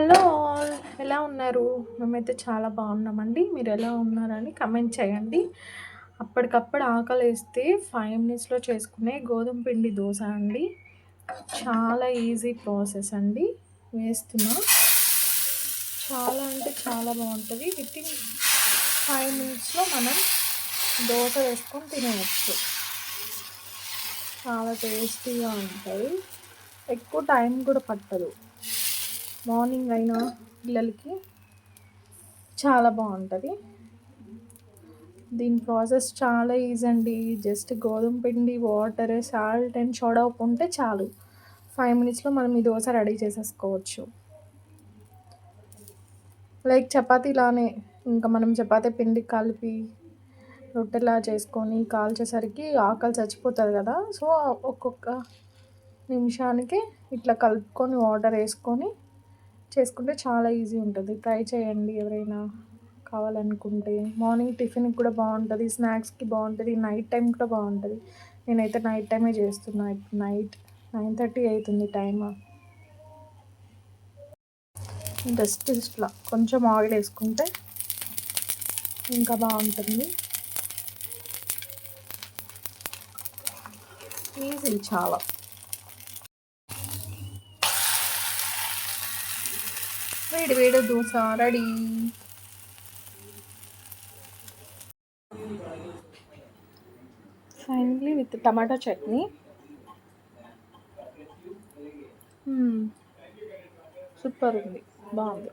Hello all ఎలా ఉన్నారు? మేమైతే చాలా బాగున్నామండి. మీరు ఎలా ఉన్నారని కమెంట్ చేయండి. అప్పటికప్పుడు ఆకలి వేస్తే ఫైవ్ మినిట్స్లో చేసుకునే గోధుమ పిండి దోశ అండి. చాలా ఈజీ ప్రాసెస్ అండి. వేస్తున్నా. చాలా అంటే చాలా బాగుంటుంది. విత్ ఇన్ ఫైవ్ మినిట్స్లో మనం దోశ వేసుకొని తినవచ్చు. చాలా టేస్టీగా ఉంటుంది. ఎక్కువ టైం కూడా పట్టదు. మార్నింగ్ అయినా పిల్లలకి చాలా బాగుంటుంది. దీని ప్రాసెస్ చాలా ఈజీ అండి. జస్ట్ గోధుమ పిండి వాటర్ సాల్ట్ అండ్ సోడా ఉప్పు ఉంటే చాలు. ఫైవ్ మినిట్స్లో మనం ఈ దోశ రెడీ చేసేసుకోవచ్చు. లైక్ చపాతీలానే ఇంకా మనం చపాతీ పిండి కలిపి రొట్టెలా చేసుకొని కాల్చేసరికి ఆకలి చచ్చిపోతుంది కదా. సో ఒక్కొక్క నిమిషానికి ఇట్లా కలుపుకొని వాటర్ వేసుకొని చేసుకుంటే చాలా ఈజీ ఉంటుంది. ట్రై చేయండి ఎవరైనా కావాలనుకుంటే. మార్నింగ్ టిఫిన్కి కూడా బాగుంటుంది స్నాక్స్కి బాగుంటుంది నైట్ టైం కూడా బాగుంటుంది. నేనైతే నైట్ టైమే చేస్తున్నా. నైట్ నైన్ థర్టీ అవుతుంది టైమ్. జస్ట్ ఇట్లా కొంచెం ఆయిల్ వేసుకుంటే ఇంకా బాగుంటుంది. ఈజీ చాలా. వేడి వేడి dosa ready. Finally with tomato chutney super ఉంది. బాగుంది.